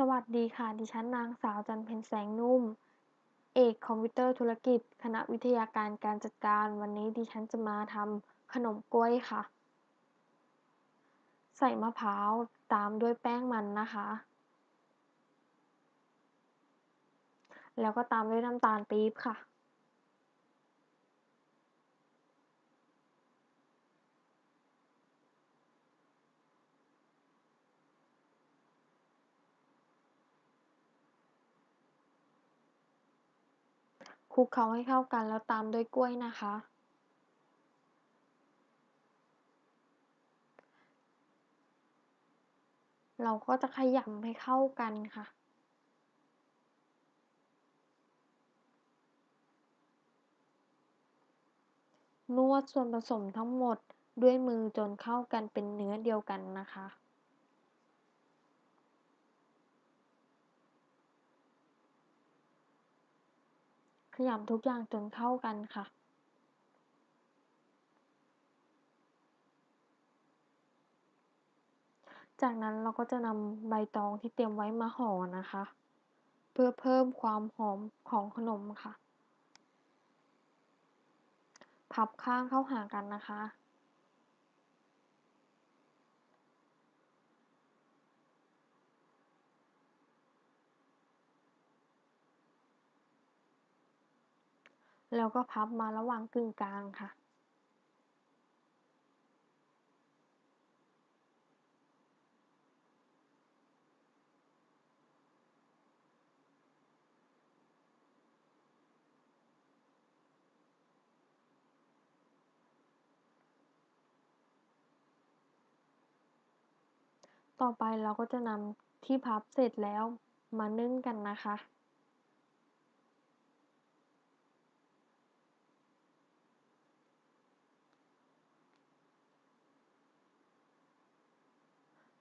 สวัสดีค่ะ ดิฉันนางสาว จันเพ็ญ แสงนุ่ม เอกคอมพิวเตอร์ธุรกิจ คณะวิทยาการการจัดการ วันนี้ดิฉันจะมาทำขนมกล้วยค่ะ ใส่มะพร้าว ตามด้วยแป้งมันนะคะ แล้วก็ตามด้วยน้ำตาลปี๊บค่ะ คลุกเคล้าให้เข้ากันแล้วตามด้วยกล้วยนะคะ เราก็จะขยำให้เข้ากันค่ะ นวดส่วนผสมทั้งหมดด้วยมือจนเข้ากันเป็นเนื้อเดียวกันนะคะ ขยำทุกอย่างจนเข้ากันค่ะจากนั้นเราก็จะนำใบตองที่เตรียมไว้มาห่อนะคะ เพื่อเพิ่มความหอมของขนมค่ะ พับข้างเข้าหากันนะคะ แล้วก็พับมาระหว่างกึ่งกลางค่ะต่อไปเราก็จะนำที่พับเสร็จแล้วมานึ่งกันนะคะ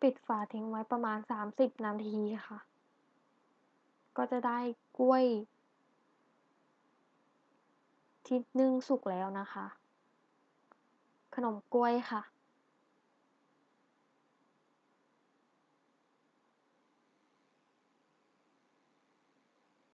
ปิดฝาทิ้งไว้ประมาณ30นาทีค่ะ ก็จะได้กล้วย ที่นึ่งสุกแล้วนะคะ ขนมกล้วยค่ะ